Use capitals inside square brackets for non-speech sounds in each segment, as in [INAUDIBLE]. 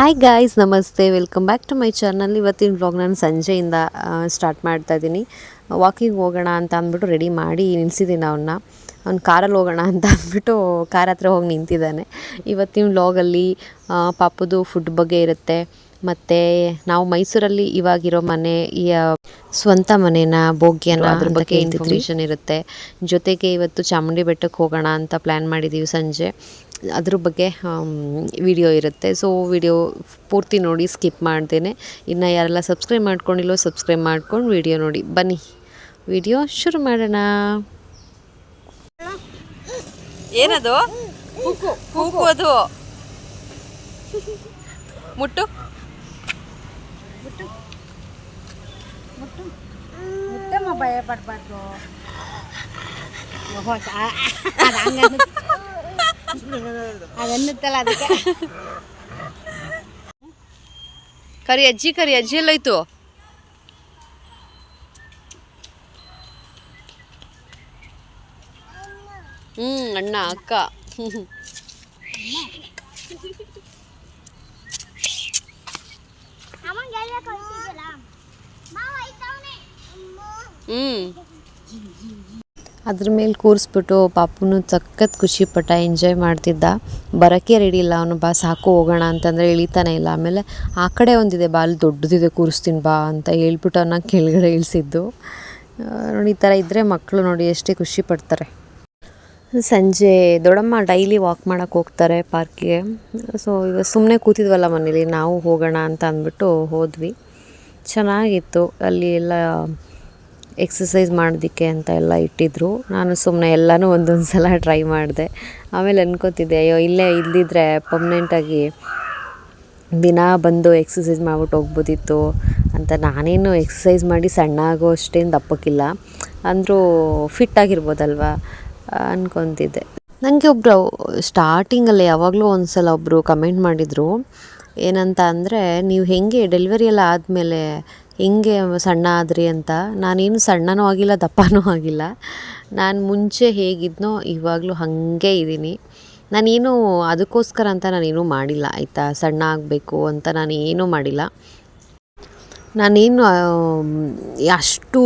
Hi guys ನಮಸ್ತೆ welcome back to my channel ಇವತ್ತಿನ vlog ನಾನು ಸಂಜೆಯಿಂದ ಸ್ಟಾರ್ಟ್ ಮಾಡ್ತಾ ಇದ್ದೀನಿ. ವಾಕಿಂಗ್ ಹೋಗೋಣ ಅಂತ ಅಂದ್ಬಿಟ್ಟು ರೆಡಿ ಮಾಡಿ ನಿಲ್ಲಿಸಿದ್ದೀನಿ ಅವನ್ನ ಅವ್ನು. ಕಾರಲ್ಲಿ ಹೋಗೋಣ ಅಂತ ಅಂದ್ಬಿಟ್ಟು ಕಾರ್ ಹತ್ರ ಹೋಗಿ ನಿಂತಿದ್ದಾನೆ. ಇವತ್ತಿನ ವ್ಲಾಗಲ್ಲಿ ಪಾಪದು ಫುಡ್ ಬಗ್ಗೆ ಇರುತ್ತೆ. ಮತ್ತು ನಾವು ಮೈಸೂರಲ್ಲಿ ಇವಾಗಿರೋ ಮನೆ ಈ ಸ್ವಂತ ಮನೇನ ಭೋಗ್ಯನ ಅದ್ರ ಬಗ್ಗೆ ಇನ್ಫಾರ್ಮೇಷನ್ ಇರುತ್ತೆ. ಜೊತೆಗೆ ಇವತ್ತು ಚಾಮುಂಡಿ ಬೆಟ್ಟಕ್ಕೆ ಹೋಗೋಣ ಅಂತ ಪ್ಲ್ಯಾನ್ ಮಾಡಿದ್ದೀವಿ ಸಂಜೆ. ಅದ್ರ ಬಗ್ಗೆ ವಿಡಿಯೋ ಇರುತ್ತೆ. ಸೊ ವಿಡಿಯೋ ಪೂರ್ತಿ ನೋಡಿ ಸ್ಕಿಪ್ ಮಾಡ್ತೇನೆ. ಇನ್ನು ಯಾರೆಲ್ಲ ಸಬ್ಸ್ಕ್ರೈಬ್ ಮಾಡ್ಕೊಂಡಿಲ್ಲೋ ಸಬ್ಸ್ಕ್ರೈಬ್ ಮಾಡ್ಕೊಂಡು ವಿಡಿಯೋ ನೋಡಿ. ಬನ್ನಿ. ವಿಡಿಯೋ ಶುರು ಮಾಡೋಣ. ಏನದು? ಕೂಕು ಅದು. ಮುಟ್ಟು. ಮುಟ್ಟಮ್ಮ ಭಯ ಪಡ್ಬಾರ್ದು. ಅದನ್ನುತ್ತಲ್ಲ ಅದಕ್ಕೆ ಕರಿ ಅಜ್ಜಿ ಕರಿ ಅಜ್ಜಿ ಎಲ್ಲೋಯ್ತು ಹ್ಮ್ ಅಣ್ಣ ಅಕ್ಕ ಹ್ಮ್ ಅದ್ರ ಮೇಲೆ ಕೂರಿಸ್ಬಿಟ್ಟು ಪಾಪುನು ಸಖತ್ ಖುಷಿಪಟ್ಟ ಎಂಜಾಯ್ ಮಾಡ್ತಿದ್ದ. ಬರೋಕ್ಕೆ ರೆಡಿ ಇಲ್ಲ. ಅವನು, ಬಾ, ಸಾಕು, ಹೋಗೋಣ ಅಂತಂದರೆ ಇಳಿತಾನೆ ಇಲ್ಲ. ಆಮೇಲೆ ಆ ಕಡೆ ಒಂದಿದೆ, ಬಾ, ಅಲ್ಲಿ ದೊಡ್ಡದಿದೆ, ಕೂರಿಸ್ತೀನಿ, ಬಾ ಅಂತ ಹೇಳ್ಬಿಟ್ಟು ಅವನ್ನ ಕೆಳಗಡೆ ಇಳಿಸಿದ್ದು. ನೋಡಿ, ಈ ಥರ ಇದ್ದರೆ ಮಕ್ಕಳು ನೋಡಿ ಎಷ್ಟೇ ಖುಷಿ ಪಡ್ತಾರೆ ಸಂಜೆ ದೊಡ್ಡಮ್ಮ ಡೈಲಿ ವಾಕ್ ಮಾಡೋಕ್ಕೆ ಹೋಗ್ತಾರೆ ಪಾರ್ಕಿಗೆ ಸೊ ಇವಾಗ ಸುಮ್ಮನೆ ಕೂತಿದ್ವಲ್ಲ ಮನೇಲಿ, ನಾವು ಹೋಗೋಣ ಅಂತ ಅಂದ್ಬಿಟ್ಟು ಹೋದ್ವಿ. ಚೆನ್ನಾಗಿತ್ತು. ಅಲ್ಲಿ ಎಲ್ಲ ಎಕ್ಸಸೈಸ್ ಮಾಡೋದಕ್ಕೆ ಅಂತ ಎಲ್ಲ ಇಟ್ಟಿದ್ರು. ನಾನು ಸುಮ್ಮನೆ ಎಲ್ಲನೂ ಒಂದೊಂದು ಸಲ ಟ್ರೈ ಮಾಡಿದೆ. ಆಮೇಲೆ ಅನ್ಕೋತಿದ್ದೆ, ಅಯ್ಯೋ, ಇಲ್ಲೇ ಇಲ್ಲಿದ್ದರೆ ಪರ್ಮನೆಂಟಾಗಿ ದಿನ ಬಂದು ಎಕ್ಸಸೈಸ್ ಮಾಡ್ಬಿಟ್ಟು ಹೋಗ್ಬೋದಿತ್ತು ಅಂತ ನಾನೇನು ಎಕ್ಸಸೈಸ್ ಮಾಡಿ ಸಣ್ಣ ಆಗೋ ಅಷ್ಟೇನು ದಪ್ಪಕ್ಕಿಲ್ಲ. ಅಂದರೂ ಫಿಟ್ ಆಗಿರ್ಬೋದಲ್ವ? ಅನ್ಕೊತಿದ್ದೆ. ನನಗೆ ಒಬ್ಬರು ಸ್ಟಾರ್ಟಿಂಗಲ್ಲಿ ಯಾವಾಗಲೂ ಒಂದು ಸಲ ಒಬ್ಬರು ಕಮೆಂಟ್ ಮಾಡಿದರು. ಏನಂತ ಅಂದರೆ, ನೀವು ಹೆಂಗೆ ಡೆಲಿವರಿ ಎಲ್ಲ ಆದಮೇಲೆ ಹೆಂಗೆ ಸಣ್ಣ ಆದ್ರಿ ಅಂತ. ನಾನೇನು ಸಣ್ಣನೂ ಆಗಿಲ್ಲ, ದಪ್ಪನೂ ಆಗಿಲ್ಲ. ನಾನು ಮುಂಚೆ ಹೇಗಿದ್ನೋ ಇವಾಗಲೂ ಹಾಗೆ ಇದ್ದೀನಿ. ನಾನೇನು ಅದಕ್ಕೋಸ್ಕರ ಅಂತ ನಾನೇನು ಮಾಡಿಲ್ಲ, ಆಯಿತಾ? ಸಣ್ಣ ಆಗಬೇಕು ಅಂತ ನಾನು ಏನೂ ಮಾಡಿಲ್ಲ. ನಾನೇನು ಅಷ್ಟು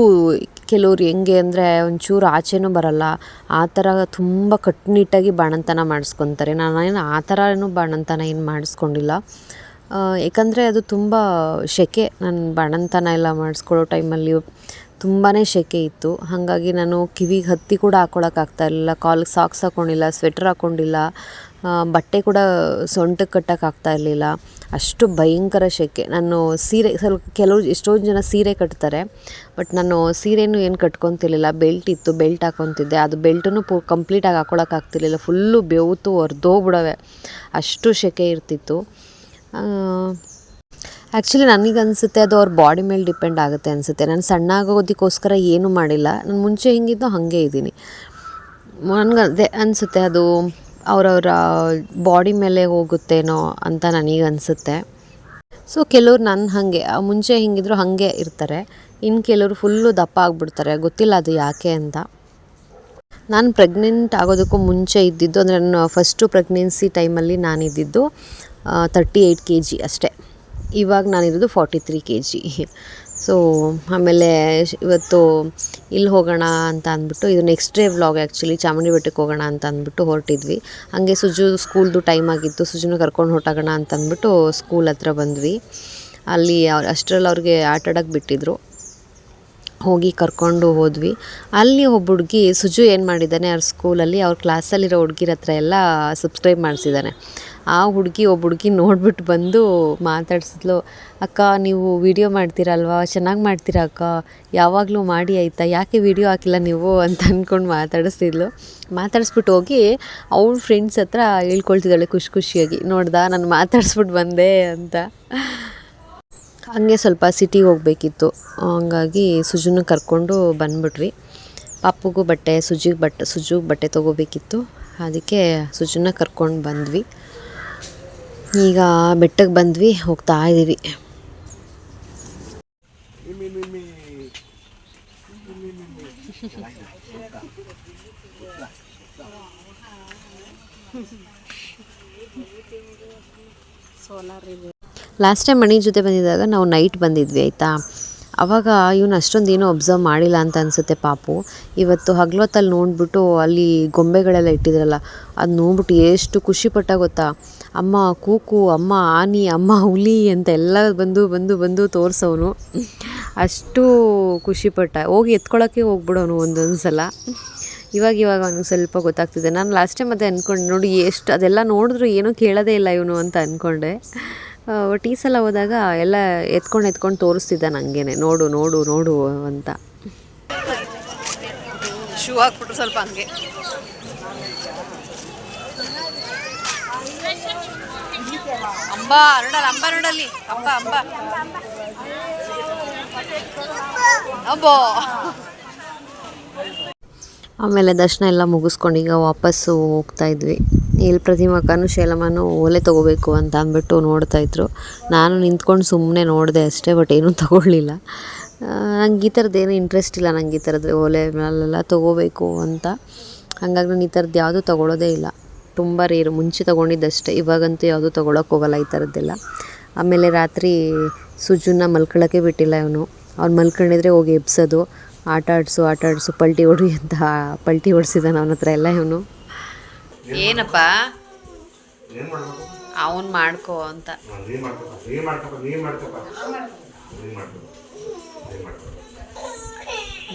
ಕೆಲವ್ರು ಹೆಂಗೆ ಅಂದರೆ ಒಂಚೂರು ಆಚೆನೂ ಬರಲ್ಲ, ಆ ಥರ ತುಂಬ ಕಟ್ಟುನಿಟ್ಟಾಗಿ ಬಾಣಂತನ ಮಾಡಿಸ್ಕೊತಾರೆ. ನಾನೇನು ಆ ಥರನೂ ಬಾಣಂತನ ಏನು ಮಾಡಿಸ್ಕೊಂಡಿಲ್ಲ. ಏಕೆಂದರೆ ಅದು ತುಂಬ ಸೆಕೆ ನನ್ನ ಬಾಣಂತನ ಎಲ್ಲ ಮಾಡಿಸ್ಕೊಳ್ಳೋ ಟೈಮಲ್ಲಿ ತುಂಬಾ ಸೆಕೆ ಇತ್ತು. ಹಾಗಾಗಿ ನಾನು ಕಿವಿಗೆ ಹತ್ತಿ ಕೂಡ ಹಾಕ್ಕೊಳಕ್ಕಾಗ್ತಾ ಇರಲಿಲ್ಲ. ಕಾಲಿಗೆ ಸಾಕ್ಸ್ ಹಾಕ್ಕೊಂಡಿಲ್ಲ ಸ್ವೆಟ್ರ್ ಹಾಕ್ಕೊಂಡಿಲ್ಲ ಬಟ್ಟೆ ಕೂಡ ಸೊಂಟಕ್ಕೆ ಕಟ್ಟೋಕ್ಕಾಗ್ತಾ ಇರಲಿಲ್ಲ. ಅಷ್ಟು ಭಯಂಕರ ಸೆಕೆ ನಾನು ಸೀರೆ, ಸ್ವಲ್ಪ ಕೆಲವು ಎಷ್ಟೊಂದು ಜನ ಸೀರೆ ಕಟ್ತಾರೆ, ಬಟ್ ನಾನು ಸೀರೆನೂ ಏನು ಕಟ್ಕೊತಿರ್ಲಿಲ್ಲ. ಬೆಲ್ಟ್ ಇತ್ತು, ಬೆಲ್ಟ್ ಹಾಕ್ಕೊತಿದ್ದೆ ಅದು ಬೆಲ್ಟನ್ನು ಪೂ, ಕಂಪ್ಲೀಟಾಗಿ ಹಾಕ್ಕೊಳಕ್ಕಾಗ್ತಿರ್ಲಿಲ್ಲ ಫುಲ್ಲು ಬೆವ್ತು ಹೊರ್ದೋಗ್ಬಿಡವೆ ಅಷ್ಟು ಸೆಕೆ ಇರ್ತಿತ್ತು. ಆ್ಯಕ್ಚುಲಿ ನನಗೆ ಅನಿಸುತ್ತೆ ಅದು ಅವ್ರ ಬಾಡಿ ಮೇಲೆ ಡಿಪೆಂಡ್ ಆಗುತ್ತೆ ಅನಿಸುತ್ತೆ. ನಾನು ಸಣ್ಣ ಆಗೋದಕ್ಕೋಸ್ಕರ ಏನೂ ಮಾಡಿಲ್ಲ. ನಾನು ಮುಂಚೆ ಹೆಂಗಿದ್ದೋ ಹಾಗೆ ಇದ್ದೀನಿ. ನನಗೆ ಅದೇ ಅನಿಸುತ್ತೆ ಅದು ಅವರವರ ಬಾಡಿ ಮೇಲೆ ಹೋಗುತ್ತೇನೋ ಅಂತ ನನಗೆ ಅನಿಸುತ್ತೆ ಸೊ ಕೆಲವ್ರು ನನ್ನ ಹಾಗೆ ಮುಂಚೆ ಹಿಂಗಿದ್ರು ಹಾಗೆ ಇರ್ತಾರೆ. ಇನ್ನು ಕೆಲವರು ಫುಲ್ಲು ದಪ್ಪ ಆಗಿಬಿಡ್ತಾರೆ. ಗೊತ್ತಿಲ್ಲ ಅದು ಯಾಕೆ ಅಂತ. ನಾನು ಪ್ರೆಗ್ನೆಂಟ್ ಆಗೋದಕ್ಕೂ ಮುಂಚೆ ಇದ್ದಿದ್ದು ಅಂದರೆ ನಾನು ಫಸ್ಟು ಪ್ರೆಗ್ನೆನ್ಸಿ ಟೈಮಲ್ಲಿ ನಾನಿದ್ದಿದ್ದು. ತರ್ಟಿ ಏಯ್ಟ್ ಕೆ ಜಿ ಅಷ್ಟೇ. ಇವಾಗ ನಾನಿರೋದು forty three K G so ಆಮೇಲೆ ಇವತ್ತು ಇಲ್ಲಿ ಹೋಗೋಣ ಅಂತ ಅಂದ್ಬಿಟ್ಟು, ಇದು next day vlog actually Chamundi ಬೆಟ್ಟಕ್ಕೆ ಹೋಗೋಣ ಅಂತ ಅಂದ್ಬಿಟ್ಟು ಹೊರಟಿದ್ವಿ. ಹಾಗೆ ಸುಜು ಸ್ಕೂಲ್ದು ಟೈಮ್ ಆಗಿತ್ತು, ಸುಜುನ ಕರ್ಕೊಂಡು ಹೊರಟೋಗೋಣ ಅಂತ ಅಂದ್ಬಿಟ್ಟು ಸ್ಕೂಲ್ ಹತ್ರ ಬಂದ್ವಿ. ಅಲ್ಲಿ ಅಷ್ಟರಲ್ಲಿ ಅವ್ರಿಗೆ ಆಟಾಡೋಕ್ಕೆ ಬಿಟ್ಟಿದ್ರು. ಹೋಗಿ ಕರ್ಕೊಂಡು ಹೋದ್ವಿ. ಅಲ್ಲಿ ಒಬ್ಬ ಹುಡುಗಿ ಸುಜು ಏನು ಮಾಡಿದ್ದಾನೆ, ಅವ್ರ ಸ್ಕೂಲಲ್ಲಿ ಅವ್ರ ಕ್ಲಾಸಲ್ಲಿರೋ ಹುಡುಗಿರ ಹತ್ರ ಎಲ್ಲ ಸಬ್ಸ್ಕ್ರೈಬ್ ಮಾಡಿಸಿದ್ದಾನೆ. ಆ ಹುಡುಗಿ ಒಬ್ಬ ಹುಡುಗಿ ನೋಡ್ಬಿಟ್ಟು ಬಂದು ಮಾತಾಡ್ಸಿದ್ಲು, ಅಕ್ಕ, ನೀವು ವಿಡಿಯೋ ಮಾಡ್ತೀರಲ್ವಾ? ಚೆನ್ನಾಗಿ ಮಾಡ್ತೀರಾ ಅಕ್ಕ? ಯಾವಾಗಲೂ ಮಾಡಿ ಆಯಿತಾ? ಯಾಕೆ ವಿಡಿಯೋ ಹಾಕಿಲ್ಲ ನೀವು? ಅಂತ ಅಂದ್ಕೊಂಡು ಮಾತಾಡಿಸ್ತಿದ್ಲು ಮಾತಾಡಿಸ್ಬಿಟ್ಟು ಹೋಗಿ ಅವ್ಳ ಫ್ರೆಂಡ್ಸ್ ಹತ್ರ ಹೇಳ್ಕೊಳ್ತಿದ್ದಾಳೆ ಖುಷಿ ಖುಷಿಯಾಗಿ, ನೋಡ್ದಾ, ನಾನು ಮಾತಾಡಿಸ್ಬಿಟ್ಟು ಬಂದೆ ಅಂತ. ಹಂಗೆ ಸ್ವಲ್ಪ ಸಿಟಿಗೆ ಹೋಗಬೇಕಿತ್ತು. ಹಂಗಾಗಿ ಸುಜುನ ಕರ್ಕೊಂಡು ಬಂದ್ಬಿಟ್ವಿ. ಪಾಪುಗೂ ಬಟ್ಟೆ, ಸುಜಿಗೆ ಬಟ್ಟೆ ಸುಜುಗೆ ಬಟ್ಟೆ ತೊಗೋಬೇಕಿತ್ತು. ಅದಕ್ಕೆ ಸುಜುನ ಕರ್ಕೊಂಡು ಬಂದ್ವಿ. ಈಗ ಬೆಟ್ಟಕ್ಕೆ ಬಂದ್ವಿ, ಹೋಗ್ತಾ ಇದ್ದೀವಿ ಸೋಲಾರ್ ಇದೆ. ಲಾಸ್ಟ್ ಟೈಮ್ ಮಣಿ ಜೊತೆ ಬಂದಿದ್ದಾಗ ನಾವು ನೈಟ್ ಬಂದಿದ್ವಿ, ಆಯಿತಾ? ಅವಾಗ ಇವನು ಅಷ್ಟೊಂದು ಏನೂ ಅಬ್ಸರ್ವ್ ಮಾಡಿಲ್ಲ ಅಂತ ಅನಿಸುತ್ತೆ ಪಾಪು. ಇವತ್ತು ಹಗ್ಲೊತ್ತಲ್ಲಿ ನೋಡಿಬಿಟ್ಟು ಅಲ್ಲಿ ಗೊಂಬೆಗಳೆಲ್ಲ ಇಟ್ಟಿದ್ರಲ್ಲ, ಅದು ನೋಡ್ಬಿಟ್ಟು ಎಷ್ಟು ಖುಷಿಪಟ್ಟ ಗೊತ್ತಾ? ಅಮ್ಮ ಕೂಕು, ಅಮ್ಮ ಆನಿ, ಅಮ್ಮ ಹುಲಿ ಅಂತ ಎಲ್ಲ ಬಂದು ಬಂದು ಬಂದು ತೋರಿಸೋನು ಅಷ್ಟು ಖುಷಿಪಟ್ಟ ಹೋಗಿ ಎತ್ಕೊಳ್ಳೋಕ್ಕೆ ಹೋಗ್ಬಿಡೋನು ಒಂದೊಂದು ಸಲ ಇವಾಗ ಇವಾಗ ಅವನಿಗೆ ಸ್ವಲ್ಪ ಗೊತ್ತಾಗ್ತಿದೆ. ನಾನು ಲಾಸ್ಟ್ ಟೈಮ್ ಅದೇ ಅಂದ್ಕೊಂಡು ನೋಡಿ ಎಷ್ಟು, ಅದೆಲ್ಲ ನೋಡಿದ್ರು ಏನೂ ಕೇಳೋದೇ ಇಲ್ಲ ಇವನು ಅಂತ ಅಂದ್ಕೊಂಡೆ ಬಟ್ ಈ ಸಲ ಹೋದಾಗ ಎಲ್ಲ ಎತ್ಕೊಂಡು ಎತ್ಕೊಂಡು ತೋರಿಸ್ತಿದ್ದ ನನಗೇನೆ ನೋಡು ನೋಡು ನೋಡು ಅಂತ. ಶೂ ಹಾಕ್ಬಿಟ್ರು ಸ್ವಲ್ಪ ಹಂಗೆ. ಅಂಬ ನೋಡಲ್ಲ ಅಂಬ ನೋಡಲ್ಲಿ. ಅಂಬ ಅಂಬ. ಅಬ್ಬೋ ಆಮೇಲೆ ದರ್ಶನ ಎಲ್ಲ ಮುಗಿಸ್ಕೊಂಡು ಈಗ ವಾಪಸ್ಸು ಹೋಗ್ತಾ ಇದ್ವಿ. ಇಲ್ಲಿ ಪ್ರತಿಮಕ್ಕನೂ ಶೈಲಮ್ಮನು ಓಲೆ ತೊಗೋಬೇಕು ಅಂತ ಅಂದ್ಬಿಟ್ಟು ನೋಡ್ತಾ ಇದ್ರು. ನಾನು ನಿಂತ್ಕೊಂಡು ಸುಮ್ಮನೆ ನೋಡಿದೆ ಅಷ್ಟೇ ಬಟ್ ಏನೂ ತೊಗೊಳ್ಳಿಲ್ಲ. ನಂಗೆ ಈ ಥರದ್ದು ಏನೂ ಇಂಟ್ರೆಸ್ಟ್ ಇಲ್ಲ ನಂಗೆ ಈ ಥರದ್ದು ಓಲೆ ಮೇಲೆಲ್ಲ ತೊಗೋಬೇಕು ಅಂತ. ಹಾಗಾಗಿ ನಾನು ಈ ಥರದ್ದು ಯಾವುದೂ ತೊಗೊಳೋದೇ ಇಲ್ಲ. ತುಂಬ ರೇರು ಮುಂಚೆ ತೊಗೊಂಡಿದ್ದಷ್ಟೇ, ಇವಾಗಂತೂ ಯಾವುದೂ ತೊಗೊಳಕ್ಕೆ ಹೋಗಲ್ಲ ಈ ಥರದ್ದೆಲ್ಲ ಆಮೇಲೆ ರಾತ್ರಿ ಸುಜುನ ಮಲ್ಕೊಳ್ಳೋಕ್ಕೆ ಬಿಟ್ಟಿಲ್ಲ ಇವನು. ಅವ್ನು ಮಲ್ಕೊಂಡಿದ್ರೆ ಹೋಗಿ ಎಬ್ಸೋದು, ಆಟ ಆಡಿಸು ಆಟ ಆಡಿಸು, ಪಲ್ಟಿ ಹೊಡಿ ಅಂತ, ಪಲ್ಟಿ ಹೊಡ್ಸಿದ್ದಾನೆ ಅವನ ಹತ್ರ ಎಲ್ಲ ಇವನು. ಏನಪ್ಪ? ಅವನ್ ಮಾಡ್ಕೋ ಅಂತ.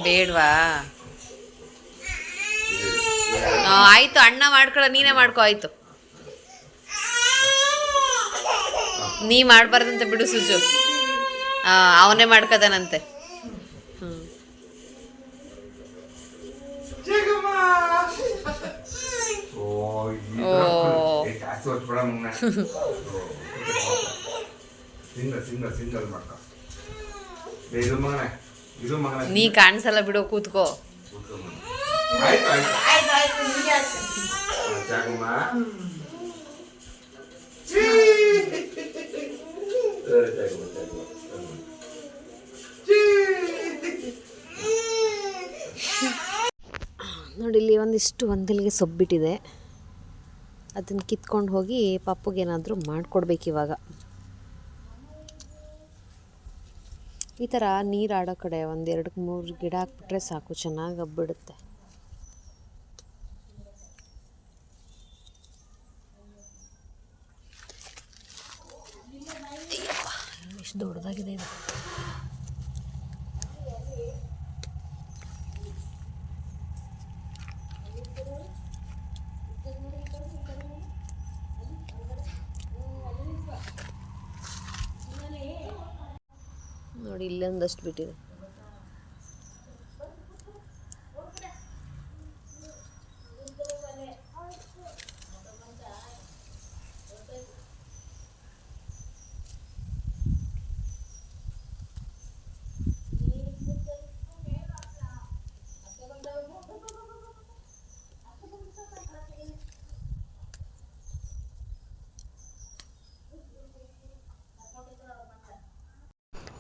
ಬೇಡ್ವಾ? ಆಯ್ತು ಅಣ್ಣ ಮಾಡ್ಕೊಳ ನೀನೇ ಮಾಡ್ಕೋ ಆಯ್ತು. ನೀ ಮಾಡ್ಬಾರ್ದಂತೆ ಬಿಡು ಸುಜು. ಅವನೇ ಮಾಡ್ಕದಾನಂತೆ [LAUGHS] ನೀ ಕಾಣಿಸಲ್ಲ ಬಿಡು ಕೂತ್ಕೋ. ನೋಡಿ ಇಲ್ಲಿ ಒಂದಿಷ್ಟು ಒಂದೆಲಿಗೆ ಸೊಬ್ಬಿಟ್ಟಿದೆ. ಅದನ್ನು ಕಿತ್ಕೊಂಡು ಹೋಗಿ ಪಪ್ಪುಗೇನಾದರೂ ಮಾಡಿಕೊಡ್ಬೇಕು ಇವಾಗ. ಈ ಥರ ನೀರು ಆಡೋ ಕಡೆ ಒಂದೆರಡು ಮೂರು ಗಿಡ ಹಾಕ್ಬಿಟ್ರೆ ಸಾಕು, ಚೆನ್ನಾಗಿ ಹಬ್ಬಿಡುತ್ತೆ ಎಷ್ಟು ದೊಡ್ಡದಾಗಿದೆ ಇದು ನೋಡಿ ಇಲ್ಲೊಂದಷ್ಟು ಬಿಟ್ಟಿದೆ.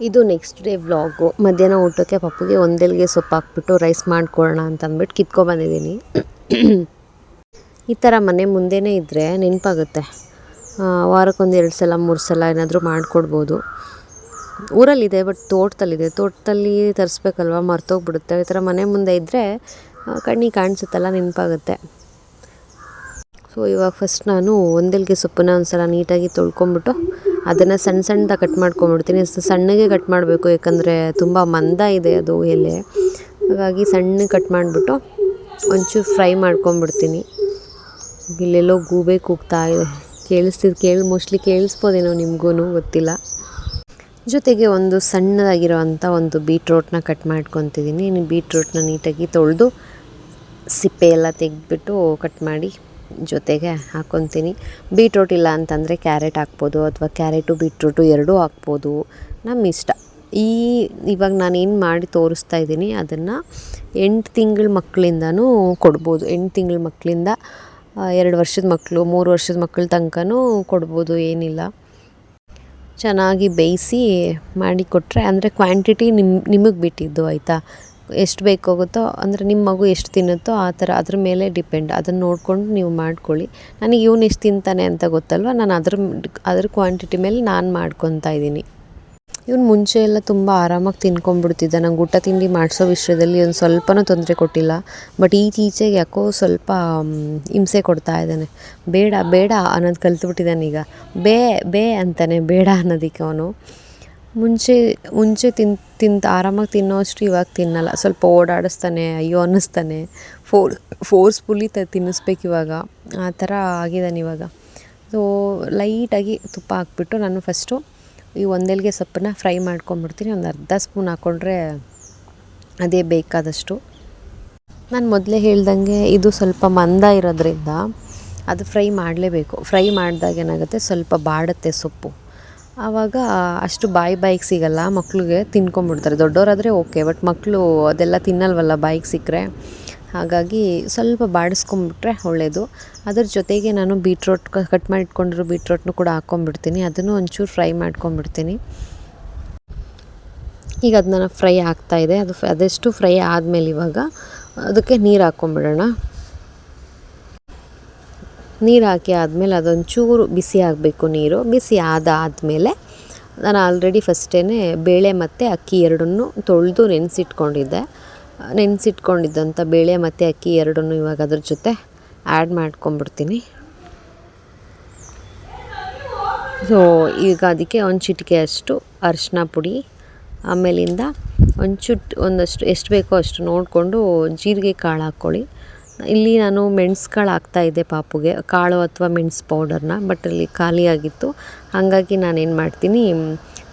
ಇದು ನೆಕ್ಸ್ಟ್ ಡೇ ವ್ಲಾಗು ಮಧ್ಯಾಹ್ನ ಊಟಕ್ಕೆ ಪಪ್ಪುಗೆ ಒಂದೆಲ್ಗೆ ಸೊಪ್ಪು ಹಾಕ್ಬಿಟ್ಟು ರೈಸ್ ಮಾಡ್ಕೊಳ್ಳೋಣ ಅಂತ ಅಂದ್ಬಿಟ್ಟು ಕಿತ್ಕೊಬಂದಿದ್ದೀನಿ ಈ ಥರ ಮನೆ ಮುಂದೆನೇ ಇದ್ದರೆ ನೆನಪಾಗುತ್ತೆ. ವಾರಕ್ಕೊಂದು ಎರಡು ಸಲ, ಮೂರು ಸಲ ಏನಾದರೂ ಮಾಡಿಕೊಡ್ಬೋದು. ಊರಲ್ಲಿದೆ ಬಟ್ ತೋಟದಲ್ಲಿದೆ. ತೋಟದಲ್ಲಿ ತರಿಸ್ಬೇಕಲ್ವ? ಮರ್ತೋಗ್ಬಿಡುತ್ತೆ. ಈ ಥರ ಮನೆ ಮುಂದೆ ಇದ್ದರೆ ಕಣ್ಣಿಗೆ ಕಾಣಿಸುತ್ತಲ್ಲ, ನೆನಪಾಗುತ್ತೆ. ಸೊ ಇವಾಗ ಫಸ್ಟ್ ನಾನು ಒಂದೆಲ್ಗೆ ಸೊಪ್ಪನ್ನ ಒಂದು ಸಲ ನೀಟಾಗಿ ತೊಳ್ಕೊಂಬಿಟ್ಟು ಅದನ್ನು ಸಣ್ಣ ಸಣ್ಣದಾಗಿ ಕಟ್ ಮಾಡ್ಕೊಂಬಿಡ್ತೀನಿ. ಸಣ್ಣಗೆ ಕಟ್ ಮಾಡಬೇಕು ಯಾಕಂದರೆ ತುಂಬ ಮಂದ ಇದೆ ಅದು ಎಲೆ. ಹಾಗಾಗಿ ಸಣ್ಣ ಕಟ್ ಮಾಡಿಬಿಟ್ಟು ಒಂಚೂರು ಫ್ರೈ ಮಾಡ್ಕೊಂಬಿಡ್ತೀನಿ. ಇಲ್ಲೆಲ್ಲೋ ಗೂಬೆ ಕೂಗ್ತಾ ಇದೆ. ಕೇಳಿಸ್ತಿದ್, ಕೇಳಿ, ಮೋಸ್ಟ್ಲಿ ಕೇಳಿಸ್ಬೋದೇನೋ ನಿಮಗೂ ಗೊತ್ತಿಲ್ಲ. ಜೊತೆಗೆ ಒಂದು ಸಣ್ಣದಾಗಿರೋವಂಥ ಒಂದು ಬೀಟ್ರೋಟ್ನ ಕಟ್ ಮಾಡ್ಕೊತಿದ್ದೀನಿ. ಬೀಟ್ರೋಟ್ನ ನೀಟಾಗಿ ತೊಳೆದು ಸಿಪ್ಪೆ ಎಲ್ಲ ತೆಗೆದ್ಬಿಟ್ಟು ಕಟ್ ಮಾಡಿ ಜೊತೆಗೆ ಹಾಕ್ಕೊತೀನಿ ಬೀಟ್ರೋಟ್ ಇಲ್ಲ ಅಂತಂದರೆ ಕ್ಯಾರೆಟ್ ಹಾಕ್ಬೋದು ಅಥವಾ ಕ್ಯಾರೆಟು, ಬೀಟ್ರೂಟು ಎರಡೂ ಹಾಕ್ಬೋದು. ನಮ್ಮ ಇಷ್ಟ. ಈ ಇವಾಗ ನಾನೇನು ಮಾಡಿ ತೋರಿಸ್ತಾ ಇದ್ದೀನಿ, ಅದನ್ನು ಎಂಟು ತಿಂಗಳ ಮಕ್ಕಳಿಂದನೂ ಕೊಡ್ಬೋದು. ಎಂಟು ತಿಂಗಳ ಮಕ್ಕಳಿಂದ ಎರಡು ವರ್ಷದ ಮಕ್ಕಳು ಮೂರು ವರ್ಷದ ಮಕ್ಕಳ ತನಕನೂ ಕೊಡ್ಬೋದು, ಏನಿಲ್ಲ. ಚೆನ್ನಾಗಿ ಬೇಯಿಸಿ ಮಾಡಿ ಕೊಟ್ಟರೆ ಅಂದರೆ ಕ್ವಾಂಟಿಟಿ ನಿಮ್ಮ ನಿಮಗೆ ಬಿಟ್ಟಿದ್ದು, ಆಯಿತಾ? ಎಷ್ಟು ಬೇಕಾಗುತ್ತೋ, ಅಂದರೆ ನಿಮ್ಮ ಮಗು ಎಷ್ಟು ತಿನ್ನುತ್ತೋ ಆ ಥರ ಅದ್ರ ಮೇಲೆ ಡಿಪೆಂಡ್. ಅದನ್ನು ನೋಡಿಕೊಂಡು ನೀವು ಮಾಡ್ಕೊಳ್ಳಿ. ನನಗೆ ಇವ್ನು ಎಷ್ಟು ತಿಂತಾನೆ ಅಂತ ಗೊತ್ತಲ್ವ? ನಾನು ಅದ್ರ ಅದ್ರ ಕ್ವಾಂಟಿಟಿ ಮೇಲೆ ನಾನು ಮಾಡ್ಕೊತಾ ಇದ್ದೀನಿ. ಇವನು ಮುಂಚೆ ಎಲ್ಲ ತುಂಬ ಆರಾಮಾಗಿ ತಿನ್ಕೊಂಡ್ಬಿಡ್ತಿದ್ದ. ನಂಗೆ ಊಟ ತಿಂಡಿ ಮಾಡಿಸೋ ವಿಷಯದಲ್ಲಿ ಒಂದು ಸ್ವಲ್ಪನೂ ತೊಂದರೆ ಕೊಟ್ಟಿಲ್ಲ. ಬಟ್ ಈಚೀಚೆಗೆ ಯಾಕೋ ಸ್ವಲ್ಪ ಹಿಂಸೆ ಕೊಡ್ತಾ ಇದ್ದಾನೆ. ಬೇಡ ಬೇಡ ಅನ್ನೋದು ಕಲ್ತ್ಬಿಟ್ಟಿದ್ದಾನೀಗ. ಬೇ ಬೇ ಅಂತಾನೆ, ಬೇಡ ಅನ್ನೋದಕ್ಕೆ ಅವನು. ಮುಂಚೆ ಮುಂಚೆ ತಿನ್, ತಿಂತ, ಆರಾಮಾಗಿ ತಿನ್ನೋಷ್ಟು ಇವಾಗ ತಿನ್ನಲ್ಲ. ಸ್ವಲ್ಪ ಓಡಾಡಿಸ್ತಾನೆ, ಅಯ್ಯೋ ಅನ್ನಿಸ್ತಾನೆ. ಫೋರ್ ಫೋರ್ಸ್ಫುಲಿ ತ, ತಿನ್ನಿಸ್ಬೇಕು ಇವಾಗ. ಆ ಥರ ಆಗಿದ್ದಾನೆ ಇವಾಗ. ಸೊ ಲೈಟಾಗಿ ತುಪ್ಪ ಹಾಕ್ಬಿಟ್ಟು ನಾನು ಫಸ್ಟು ಈ ಒಂದೆಲ್ಗೆ ಸೊಪ್ಪನ್ನ ಫ್ರೈ ಮಾಡ್ಕೊಂಬಿಡ್ತೀನಿ. ಒಂದು ಅರ್ಧ ಸ್ಪೂನ್ ಹಾಕ್ಕೊಂಡ್ರೆ ಅದೇ ಬೇಕಾದಷ್ಟು. ನಾನು ಮೊದಲೇ ಹೇಳ್ದಂಗೆ ಇದು ಸ್ವಲ್ಪ ಮಂದ ಇರೋದ್ರಿಂದ ಅದು ಫ್ರೈ ಮಾಡಲೇಬೇಕು. ಫ್ರೈ ಮಾಡಿದಾಗ ಏನಾಗುತ್ತೆ? ಸ್ವಲ್ಪ ಬಾಡುತ್ತೆ ಸೊಪ್ಪು. ಆವಾಗ ಅಷ್ಟು ಬಾಯಿ ಬಾಯಿಗೆ ಸಿಗಲ್ಲ ಮಕ್ಕಳಿಗೆ ತಿನ್ಕೊಂಬಿಡ್ತಾರೆ ದೊಡ್ಡವರಾದರೆ ಓಕೆ, ಬಟ್ ಮಕ್ಕಳು ಅದೆಲ್ಲ ತಿನ್ನಲ್ವಲ್ಲ ಬಾಯಿಗೆ ಸಿಕ್ಕರೆ? ಹಾಗಾಗಿ ಸ್ವಲ್ಪ ಬಾಡಿಸ್ಕೊಂಬಿಟ್ರೆ ಒಳ್ಳೆಯದು ಅದ್ರ ಜೊತೆಗೆ ನಾನು ಬೀಟ್ರೋಟ್ ಕಟ್ ಮಾಡಿ ಇಟ್ಕೊಂಡಿರೋ ಬೀಟ್ರೋಟ್ನು ಕೂಡ ಹಾಕ್ಕೊಂಬಿಡ್ತೀನಿ. ಅದನ್ನು ಒಂಚೂರು ಫ್ರೈ ಮಾಡ್ಕೊಂಬಿಡ್ತೀನಿ ಈಗ ಅದನ್ನ ಫ್ರೈ ಆಗ್ತಾಯಿದೆ ಅದು, ಅದೆಷ್ಟು ಫ್ರೈ ಆದಮೇಲೆ ಇವಾಗ ಅದಕ್ಕೆ ನೀರು ಹಾಕ್ಕೊಂಬಿಡೋಣ. ನೀರು ಹಾಕಿ ಆದಮೇಲೆ ಅದೊಂಚೂರು ಬಿಸಿ ಆಗಬೇಕು ನೀರು. ಬಿಸಿ ಆದಾದಮೇಲೆ ನಾನು ಆಲ್ರೆಡಿ ಫಸ್ಟೇ ಬೇಳೆ ಮತ್ತು ಅಕ್ಕಿ ಎರಡನ್ನೂ ತೊಳೆದು ನೆನೆಸಿಟ್ಕೊಂಡಿದ್ದೆ. ನೆನೆಸಿಟ್ಕೊಂಡಿದ್ದಂಥ ಬೇಳೆ ಮತ್ತು ಅಕ್ಕಿ ಎರಡನ್ನೂ ಇವಾಗ ಅದ್ರ ಜೊತೆ ಆ್ಯಡ್ ಮಾಡ್ಕೊಂಬಿಡ್ತೀನಿ ಸೊ ಈಗ ಅದಕ್ಕೆ ಒಂದು ಚಿಟಿಕೆ ಅಷ್ಟು ಅರಿಶಿನ ಪುಡಿ, ಆಮೇಲಿಂದ ಒಂಚೂಟ್ ಒಂದಷ್ಟು ಎಷ್ಟು ಬೇಕೋ ಅಷ್ಟು ನೋಡಿಕೊಂಡು ಜೀರಿಗೆ ಕಾಳು ಹಾಕ್ಕೊಳ್ಳಿ ಇಲ್ಲಿ ನಾನು ಮೆಣ್ಸುಗಳು ಹಾಕ್ತಾಯಿದ್ದೆ ಪಾಪುಗೆ, ಕಾಳು ಅಥವಾ ಮೆಣಸು ಪೌಡರ್ನ ಬಟ್ ಅಲ್ಲಿ ಖಾಲಿಯಾಗಿತ್ತು. ಹಾಗಾಗಿ ನಾನೇನು ಮಾಡ್ತೀನಿ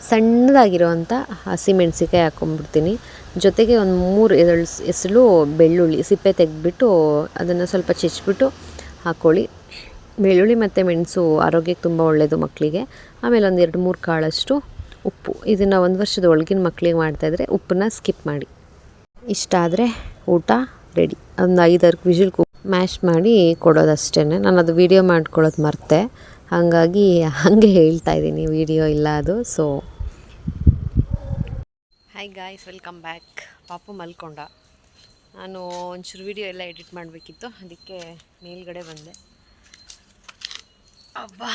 ಸಣ್ಣದಾಗಿರೋವಂಥ ಹಸಿಮೆಣ್ಸಿಕಾಯಿ ಹಾಕ್ಕೊಂಬಿಡ್ತೀನಿ ಜೊತೆಗೆ ಒಂದು ಮೂರು ಎರಡು ಎಸಳು ಬೆಳ್ಳುಳ್ಳಿ, ಸಿಪ್ಪೆ ತೆಗೆದ್ಬಿಟ್ಟು ಅದನ್ನು ಸ್ವಲ್ಪ ಚಿಚ್ಬಿಟ್ಟು ಹಾಕ್ಕೊಳ್ಳಿ ಬೆಳ್ಳುಳ್ಳಿ ಮತ್ತು ಮೆಣಸು ಆರೋಗ್ಯಕ್ಕೆ ತುಂಬ ಒಳ್ಳೆಯದು ಮಕ್ಕಳಿಗೆ ಆಮೇಲೆ ಒಂದು ಎರಡು ಮೂರು ಕಾಳಷ್ಟು ಉಪ್ಪು. ಇದನ್ನು ಒಂದು ವರ್ಷದ ಒಳಗಿನ ಮಕ್ಕಳಿಗೆ ಮಾಡ್ತಾಯಿದ್ರೆ ಉಪ್ಪನ್ನ ಸ್ಕಿಪ್ ಮಾಡಿ. ಇಷ್ಟ ಆದರೆ ಊಟ ರೆಡಿ ಒಂದು ಐದಾರು ವಿಷಲ್ ಕು ಮ್ಯಾಶ್ ಮಾಡಿ ಕೊಡೋದಷ್ಟೇ ನಾನು ಅದು ವೀಡಿಯೋ ಮಾಡ್ಕೊಳ್ಳೋದು ಮರ್ತೆ. ಹಾಗಾಗಿ ಹಾಗೆ ಹೇಳ್ತಾ ಇದ್ದೀನಿ ವೀಡಿಯೋ ಇಲ್ಲ ಅದು so hi guys welcome back ಪಾಪು ಮಲ್ಕೊಂಡ. ನಾನು ಒಂಚೂರು ವೀಡಿಯೋ ಎಲ್ಲ ಎಡಿಟ್ ಮಾಡಬೇಕಿತ್ತು. ಅದಕ್ಕೆ ಮೇಲ್ಗಡೆ ಬಂದೆ. ಅಬ್ಬಾ!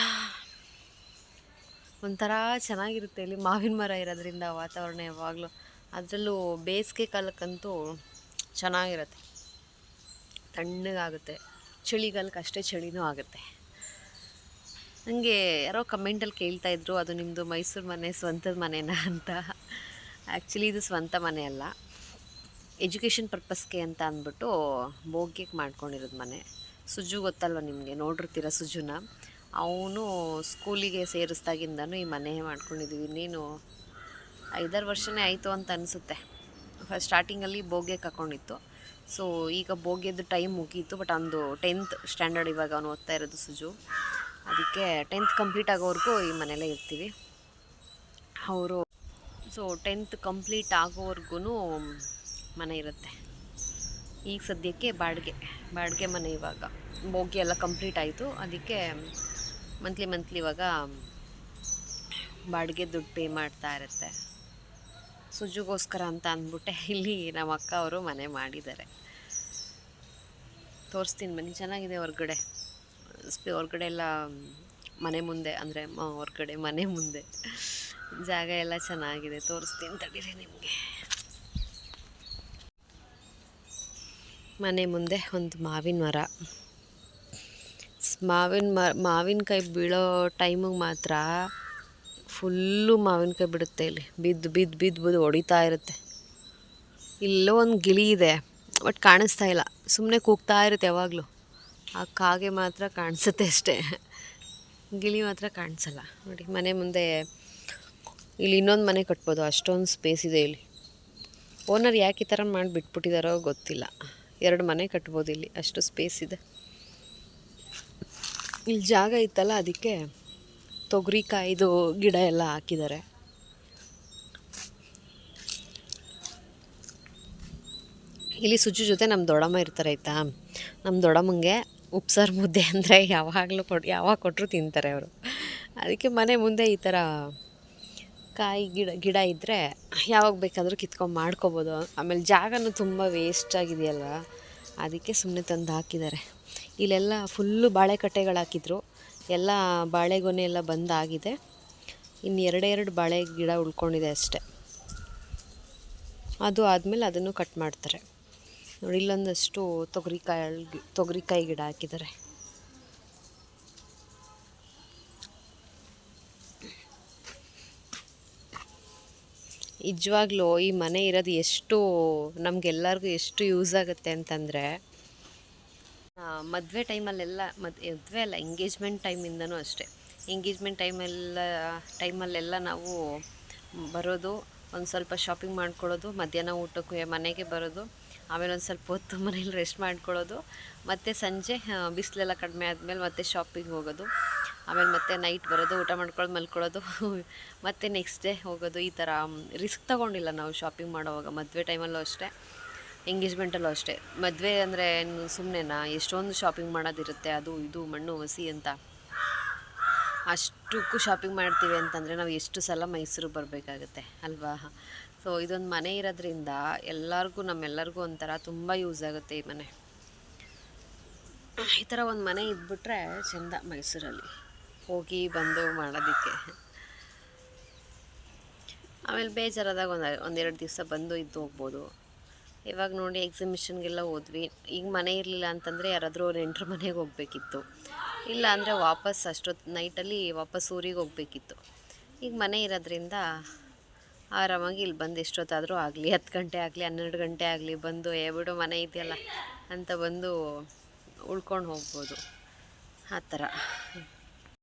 ಒಂಥರ ಚೆನ್ನಾಗಿರುತ್ತೆ ಇಲ್ಲಿ ಮಾವಿನ ಮರ ಇರೋದ್ರಿಂದ ವಾತಾವರಣ ಯಾವಾಗಲೂ. ಅದರಲ್ಲೂ ಬೇಸಿಗೆ ಕಾಲಕ್ಕಂತೂ ಚೆನ್ನಾಗಿರುತ್ತೆ. ತಣ್ಣಗಾಗುತ್ತೆ. ಚಳಿಗಾಲಕ್ಕೆ ಅಷ್ಟೇ ಚಳಿನೂ ಆಗುತ್ತೆ. ನನಗೆ ಯಾರೋ ಕಮೆಂಟಲ್ಲಿ ಕೇಳ್ತಾ ಇದ್ರು, ಅದು ನಿಮ್ಮದು ಮೈಸೂರು ಮನೆ, ಸ್ವಂತದ ಮನೆನಾ ಅಂತ. ಆ್ಯಕ್ಚುಲಿ ಇದು ಸ್ವಂತ ಮನೆ ಅಲ್ಲ. ಎಜುಕೇಷನ್ ಪರ್ಪಸ್ಗೆ ಅಂತ ಅಂದ್ಬಿಟ್ಟು ಭೋಗ್ಯಕ್ಕೆ ಮಾಡ್ಕೊಂಡಿರೋದು ಮನೆ. ಸುಜು ಗೊತ್ತಲ್ವ ನಿಮಗೆ? ನೋಡಿರ್ತೀರ ಸುಜುನ? ಅವನು ಸ್ಕೂಲಿಗೆ ಸೇರಿಸ್ದಾಗಿಂದನೂ ಈ ಮನೆ ಮಾಡ್ಕೊಂಡಿದ್ದೀವಿ ಇನ್ನೇನು ಐದಾರು ವರ್ಷನೇ ಆಯಿತು ಅಂತ ಅನಿಸುತ್ತೆ. ಫಸ್ಟ್ ಸ್ಟಾರ್ಟಿಂಗಲ್ಲಿ ಭೋಗ್ಯಕ್ಕೆ ಹಾಕೊಂಡಿತ್ತು. ಸೊ ಈಗ ಬೋಗಿಯದ್ದು ಟೈಮ್ ಮುಗೀತು ಬಟ್ ಅಂದು ಟೆಂತ್ ಸ್ಟ್ಯಾಂಡರ್ಡ್ ಇವಾಗ ಅವನು ಓದ್ತಾ ಇರೋದು ಸುಜು. ಅದಕ್ಕೆ ಟೆಂತ್ ಕಂಪ್ಲೀಟ್ ಆಗೋವರೆಗೂ ಈ ಮನೇಲೇ ಇರ್ತೀವಿ. ಅವರು ಸೊ ಟೆಂತ್ ಕಂಪ್ಲೀಟ್ ಆಗೋವರೆಗೂ ಮನೆ ಇರುತ್ತೆ. ಈಗ ಸದ್ಯಕ್ಕೆ ಬಾಡಿಗೆ ಬಾಡಿಗೆ ಮನೆ ಇವಾಗ. ಬೋಗಿ ಎಲ್ಲ ಕಂಪ್ಲೀಟ್ ಆಯಿತು. ಅದಕ್ಕೆ ಮಂತ್ಲಿ ಮಂತ್ಲಿ ಇವಾಗ ಬಾಡಿಗೆ ದುಡ್ಡು ಪೇ ಮಾಡ್ತಾ ಇರುತ್ತೆ. ಸುಜುಗೋಸ್ಕರ ಅಂತ ಅಂದ್ಬಿಟ್ಟೆ. ಇಲ್ಲಿ ನಮ್ಮ ಅಕ್ಕ ಅವರು ಮನೆ ಮಾಡಿದ್ದಾರೆ. ತೋರಿಸ್ತೀನಿ ಬನ್ನಿ. ಚೆನ್ನಾಗಿದೆ ಹೊರ್ಗಡೆ. ಸ್ಪಿ ಹೊರ್ಗಡೆ ಎಲ್ಲ ಮನೆ ಮುಂದೆ, ಅಂದರೆ ಹೊರ್ಗಡೆ ಮನೆ ಮುಂದೆ. ಜಾಗ ಎಲ್ಲ ಚೆನ್ನಾಗಿದೆ. ತೋರಿಸ್ತೀನಿ ತಡೀರಿ ನಿಮಗೆ. ಮನೆ ಮುಂದೆ ಒಂದು ಮಾವಿನ ಮರ. ಮಾವಿನ ಮರ ಮಾವಿನಕಾಯಿ ಬೀಳೋ ಟೈಮಿಗೆ ಮಾತ್ರ ಫುಲ್ಲು ಮಾವಿನಕಾಯಿ ಬಿಡುತ್ತೆ ಇಲ್ಲಿ. ಬಿದ್ದು ಬಿದ್ದು ಬಿದ್ದು ಬಿದ್ದು ಹೊಡಿತಾ ಇರುತ್ತೆ. ಇಲ್ಲೋ ಒಂದು ಗಿಳಿ ಇದೆ, ಬಟ್ ಕಾಣಿಸ್ತಾ ಇಲ್ಲ. ಸುಮ್ಮನೆ ಕೂಗ್ತಾ ಇರುತ್ತೆ ಯಾವಾಗಲೂ. ಆ ಕಾಗೆ ಮಾತ್ರ ಕಾಣಿಸುತ್ತೆ ಅಷ್ಟೇ. ಗಿಳಿ ಮಾತ್ರ ಕಾಣಿಸಲ್ಲ. ನೋಡಿ, ಮನೆ ಮುಂದೆ ಇಲ್ಲಿ ಇನ್ನೊಂದು ಮನೆ ಕಟ್ಬೋದು. ಅಷ್ಟೊಂದು ಸ್ಪೇಸ್ ಇದೆ ಇಲ್ಲಿ. ಓನರ್ ಯಾಕೆ ಈ ಥರ ಮಾಡಿ ಬಿಟ್ಬಿಟ್ಟಿದಾರೋ ಗೊತ್ತಿಲ್ಲ. ಎರಡು ಮನೆ ಕಟ್ಬೋದು ಇಲ್ಲಿ. ಅಷ್ಟು ಸ್ಪೇಸ್ ಇದೆ. ಇಲ್ಲಿ ಜಾಗ ಇತ್ತಲ್ಲ, ಅದಕ್ಕೆ ತೊಗರಿಕಾಯ್ದು ಗಿಡ ಎಲ್ಲ ಹಾಕಿದ್ದಾರೆ. ಇಲ್ಲಿ ಸುಜು ಜೊತೆ ನಮ್ಮ ದೊಡ್ಡಮ್ಮ ಇರ್ತಾರೆ ಆಯಿತಾ? ನಮ್ಮ ದೊಡ್ಡಮ್ಮಂಗೆ ಉಪ್ಸಾರು ಮುದ್ದೆ ಅಂದರೆ ಯಾವಾಗಲೂ ಕೊಟ್ಟು ಯಾವಾಗ ಕೊಟ್ಟರು ತಿಂತಾರೆ ಅವರು. ಅದಕ್ಕೆ ಮನೆ ಮುಂದೆ ಈ ಥರ ಕಾಯಿ ಗಿಡ ಗಿಡ ಇದ್ದರೆ ಯಾವಾಗ ಬೇಕಾದರೂ ಕಿತ್ಕೊಂಡು ಮಾಡ್ಕೋಬೋದು. ಆಮೇಲೆ ಜಾಗನೂ ತುಂಬ ವೇಸ್ಟ್ ಆಗಿದೆಯಲ್ಲ, ಅದಕ್ಕೆ ಸುಮ್ಮನೆ ತಂದು ಹಾಕಿದ್ದಾರೆ. ಇಲ್ಲೆಲ್ಲ ಫುಲ್ಲು ಬಾಳೆಕಟ್ಟೆಗಳು ಹಾಕಿದ್ರು. ಎಲ್ಲ ಬಾಳೆಗೊನೆ ಎಲ್ಲ ಬಂದಾಗಿದೆ. ಇನ್ನು ಎರಡೆರಡು ಬಾಳೆ ಗಿಡ ಉಳ್ಕೊಂಡಿದೆ ಅಷ್ಟೆ. ಅದು ಆದಮೇಲೆ ಅದನ್ನು ಕಟ್ ಮಾಡ್ತಾರೆ. ನೋಡಿ, ಇಲ್ಲೊಂದಷ್ಟು ತೊಗರಿಕಾಯಿ ತೊಗರಿಕಾಯಿ ಗಿಡ ಹಾಕಿದ್ದಾರೆ. ನಿಜವಾಗ್ಲೂ ಈ ಮನೆ ಇರೋದು ಎಷ್ಟು ನಮಗೆಲ್ಲರಿಗೂ ಎಷ್ಟು ಯೂಸ್ ಆಗುತ್ತೆ ಅಂತಂದರೆ ಮದುವೆ ಟೈಮಲ್ಲೆಲ್ಲ ಮದುವೆ ಅಲ್ಲ ಎಂಗೇಜ್ಮೆಂಟ್ ಟೈಮಿಂದನೂ ಅಷ್ಟೇ. ಎಂಗೇಜ್ಮೆಂಟ್ ಟೈಮೆಲ್ಲ ಟೈಮಲ್ಲೆಲ್ಲ ನಾವು ಬರೋದು, ಒಂದು ಸ್ವಲ್ಪ ಶಾಪಿಂಗ್ ಮಾಡ್ಕೊಳ್ಳೋದು, ಮಧ್ಯಾಹ್ನ ಊಟಕ್ಕೆ ಮನೆಗೆ ಬರೋದು, ಆಮೇಲೆ ಒಂದು ಸ್ವಲ್ಪ ಹೊತ್ತು ಮನೇಲಿ ರೆಸ್ಟ್ ಮಾಡ್ಕೊಳ್ಳೋದು, ಮತ್ತು ಸಂಜೆ ಬಿಸಿಲೆಲ್ಲ ಕಡಿಮೆ ಆದಮೇಲೆ ಮತ್ತೆ ಶಾಪಿಂಗ್ ಹೋಗೋದು, ಆಮೇಲೆ ಮತ್ತೆ ನೈಟ್ ಬರೋದು, ಊಟ ಮಾಡ್ಕೊಳ್ಳೋದು ಮಲ್ಕೊಳ್ಳೋದು, [LAUGHS] ಮತ್ತೆ ನೆಕ್ಸ್ಟ್ ಡೇ ಹೋಗೋದು, ಈ ಥರ ರಿಸ್ಕ್ ತಗೊಂಡಿಲ್ಲ ನಾವು ಶಾಪಿಂಗ್ ಮಾಡೋವಾಗ ಮದುವೆ ಟೈಮಲ್ಲೂ ಅಷ್ಟೇ. ಎಂಗೇಜ್ಮೆಂಟಲ್ಲೂ ಅಷ್ಟೇ. ಮದುವೆ ಅಂದರೆ ಸುಮ್ಮನೆನಾ ಎಷ್ಟೊಂದು ಶಾಪಿಂಗ್ ಮಾಡೋದಿರುತ್ತೆ ಅದು, ಇದು, ಮಣ್ಣು, ಹಸಿ ಅಂತ. ಅಷ್ಟಕ್ಕೂ ಶಾಪಿಂಗ್ ಮಾಡ್ತೀವಿ ಅಂತಂದರೆ ನಾವು ಎಷ್ಟು ಸಲ ಮೈಸೂರು ಬರಬೇಕಾಗುತ್ತೆ, ಅಲ್ವಾ? ಸೊ ಇದೊಂದು ಮನೆ ಇರೋದ್ರಿಂದ ಎಲ್ಲರಿಗೂ, ನಮ್ಮೆಲ್ಲರಿಗೂ ಒಂಥರ ತುಂಬ ಯೂಸ್ ಆಗುತ್ತೆ ಈ ಮನೆ. ಈ ಥರ ಒಂದು ಮನೆ ಇದ್ಬಿಟ್ರೆ ಚೆಂದ ಮೈಸೂರಲ್ಲಿ. ಹೋಗಿ ಬಂದು ಮಾಡೋದಕ್ಕೆ. ಆಮೇಲೆ ಬೇಜಾರಾದಾಗ ಒಂದು ಒಂದೆರಡು ದಿವಸ ಬಂದು ಇದ್ದು ಹೋಗ್ಬೋದು. ಇವಾಗ ನೋಡಿ ಎಕ್ಸಿಬಿಷನ್ಗೆಲ್ಲ ಹೋದ್ವಿ. ಈಗ ಮನೆ ಇರಲಿಲ್ಲ ಅಂತಂದರೆ ಯಾರಾದರೂ ನೆಂಟ್ರ ಮನೆಗೆ ಹೋಗಬೇಕಿತ್ತು. ಇಲ್ಲ ಅಂದರೆ ವಾಪಸ್ ಅಷ್ಟೊತ್ತು ನೈಟಲ್ಲಿ ವಾಪಸ್ ಊರಿಗೆ ಹೋಗಬೇಕಿತ್ತು. ಈಗ ಮನೆ ಇರೋದ್ರಿಂದ ಆರಾಮಾಗಿ ಇಲ್ಲಿ ಬಂದು ಎಷ್ಟೊತ್ತಾದರೂ ಆಗಲಿ, ಹತ್ತು ಗಂಟೆ ಆಗಲಿ, ಹನ್ನೆರಡು ಗಂಟೆ ಆಗಲಿ ಬಂದು, ಏ ಬಿಡು ಮನೆ ಇದೆಯಲ್ಲ ಅಂತ ಬಂದು ಉಳ್ಕೊಂಡು ಹೋಗ್ಬೋದು. ಆ ಥರ.